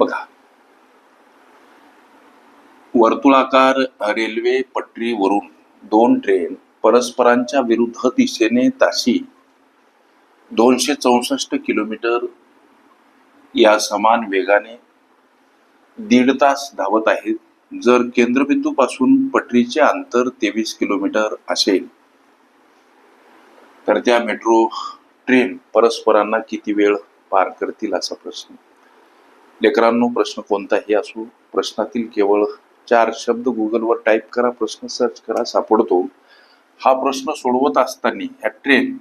बघा. वर्तुळाकार रेल्वे पटरीवरून दोन ट्रेन परस्परांच्या विरुद्ध दिशेने ताशी दोनशे चौसष्ट किलोमीटर या समान वेगाने दीड तास धावत आहेत. जर केंद्रबिंदू पासून पटरीचे अंतर तेवीस किलोमीटर असेल तर त्या मेट्रो ट्रेन परस्परांना किती वेळ पार करतील असा प्रश्न. लेकरांनो प्रश्न कोणताही असो प्रश्नातील केवळ चार शब्द गुगलवर टाईप करा प्रश्न सर्च करा सापडतो. हा प्रश्न सोडवत असताना ह्या ट्रेन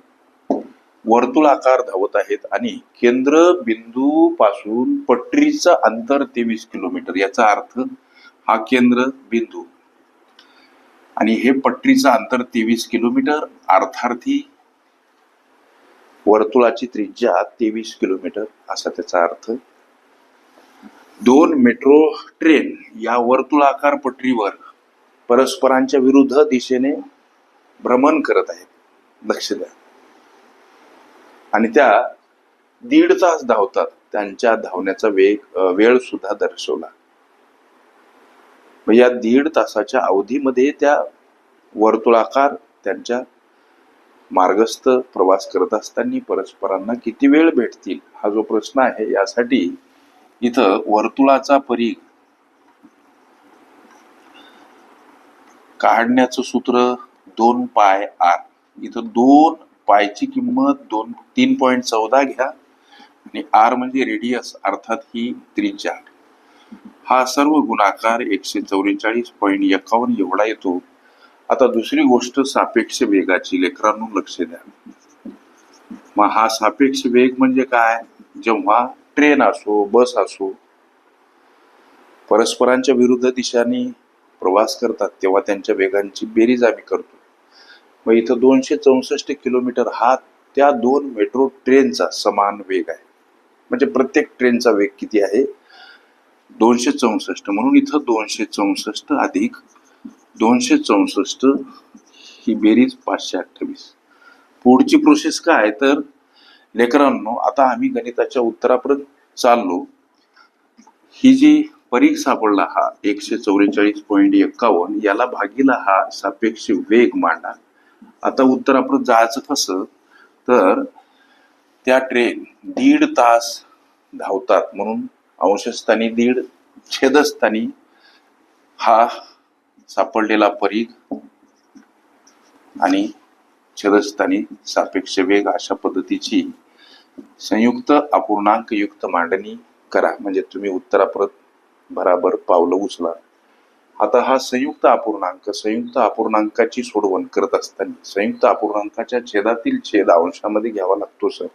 वर्तुळाकार धावत आहेत आणि केंद्र बिंदू पासून पटरीचं अंतर तेवीस किलोमीटर याचा अर्थ हा केंद्र बिंदू. आणि हे पटरीचं अंतर तेवीस किलोमीटर अर्थार्थी वर्तुळाची त्रिज्या तेवीस किलोमीटर असा त्याचा अर्थ दोन मेट्रो ट्रेन या वर्तुळाकार पटरीवर परस्परांच्या विरुद्ध दिशेने भ्रमण करत आहेत. लक्ष द्या. आणि त्या दीड तास धावतात. त्यांच्या धावण्याचा वेग वेळ सुद्धा दर्शवला. या दीड तासाच्या अवधीमध्ये त्या वर्तुळाकार त्यांच्या मार्गस्थ प्रवास करत असताना परस्परांना किती वेळ भेटतील हा जो प्रश्न आहे यासाठी इथं वर्तुळाचा परीघ काढण्याचं सूत्र दोन पाय आर. इथं दोन पायची किंमत दोन तीन पॉईंट चौदा घ्या. आणि आर म्हणजे रेडियस अर्थात ही त्रिज्या. हा सर्व गुणाकार एकशे चौवेचाळीस पॉईंट एकावन्न एवढा येतो. आता दुसरी गोष्ट सापेक्ष वेगाची. लेकरांनो लक्ष द्या. मग हा सापेक्ष वेग म्हणजे काय? जेव्हा ट्रेन असो बस असो परस्परांच्या विरुद्ध दिशाने प्रवास करतात तेव्हा त्यांच्या वेगांची बेरीज आम्ही करतो. मग इथं दोनशे चौसष्ट किलोमीटर हा त्या दोन मेट्रो ट्रेनचा समान वेग आहे. म्हणजे प्रत्येक ट्रेनचा वेग किती आहे? दोनशे चौसष्ट. म्हणून इथं दोनशे चौसष्ट अधिक दोनशे चौसष्ट ही बेरीज पाचशे अठ्ठावीस. पुढची प्रोसेस काय तर लेकरांनो आता आम्ही गणिताच्या उत्तरापर्यंत चाललो. ही जी परीघ सापडला हा एकशे चौवेचाळीस पॉईंट एक्कावन्न याला भागीला हा सापेक्ष वेग मांडा. आता उत्तरापर्यंत जायचं कसं? तर त्या ट्रेन दीड तास धावतात म्हणून अंशस्थानी दीड छेदस्थानी हा सापडलेला परीघ आणि छेदस्थानी सापेक्ष वेग अशा पद्धतीची संयुक्त अपूर्णांक युक्त मांडणी करा. म्हणजे तुम्ही उत्तराप्रत बराबर पावलं उचला. आता हा संयुक्त अपूर्णांक संयुक्त अपूर्णांकाची सोडवण करत असताना संयुक्त अपूर्णांकाच्या छेदातील छेद अंशामध्ये घ्यावा लागतो सर.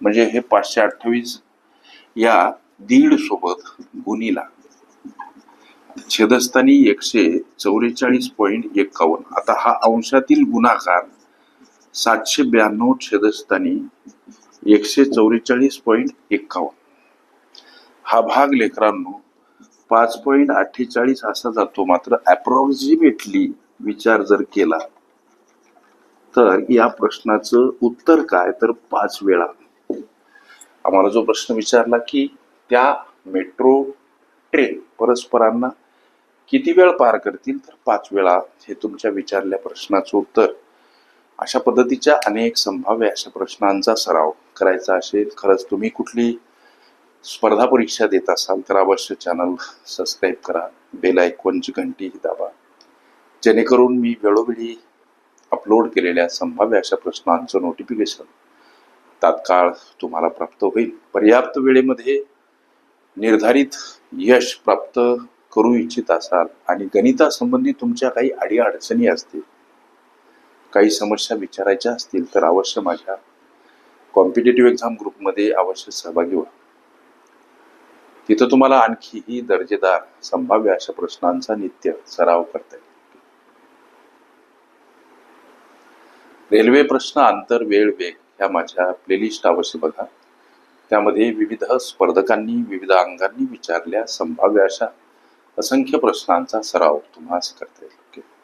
म्हणजे हे पाचशे अठ्ठावीस या दीड सोबत गुणीला. छेदस्थानी एकशे चौवेचाळीस पॉईंट एक्कावन्न आता हा अंशातील गुणाकार सातशे ब्याण्णव छेदस्थानी एकशे चौवेचाळीस पॉईंट एक्कावन्न. हा भाग लेकरांनो पाच पॉईंट अठ्ठेचाळीस असा जातो. मात्र अप्रॉक्सिमेटली विचार जर केला तर या प्रश्नाचं उत्तर काय? तर पाच वेळा. आम्हाला जो प्रश्न विचारला की त्या मेट्रो ट्रेन परस्परांना किती वेळ पार करतील? तर पाच वेळा हे तुमच्या विचारल्या प्रश्नाचं उत्तर. अशा पद्धतीच्या अनेक संभाव्य अशा प्रश्नांचा सराव करायचा असेल खरंच तुम्ही कुठली स्पर्धा परीक्षा देत असाल तर अवश्य चॅनल सबस्क्राईब करा बेल आयकॉनची घंटी दाबा. जेणेकरून मी वेळोवेळी अपलोड केलेल्या संभाव्य अशा प्रश्नांचं नोटिफिकेशन तात्काळ तुम्हाला प्राप्त होईल. पर्याप्त वेळेमध्ये निर्धारित यश प्राप्त करू इच्छित असाल आणि गणितासंबंधी तुमच्या काही अडीअडचणी असतील काही समस्या विचारायच्या असतील तर अवश्य माझ्या कॉम्पिटेटिव्ह एक्झाम ग्रुपमध्ये अवश्य सहभागी व्हा. तिथं तुम्हाला आणखीही दर्जेदार संभाव्य अशा प्रश्नांचा नित्य सराव करता येईल. रेल्वे प्रश्न अंतर वेळ वेग ह्या माझ्या प्लेलिस्ट अवश्य बघा. त्यामध्ये विविध स्पर्धकांनी विविध अंगांनी विचारल्या संभाव्य अशा असंख्य प्रश्नांचा सराव तुम्हाला करता येईल.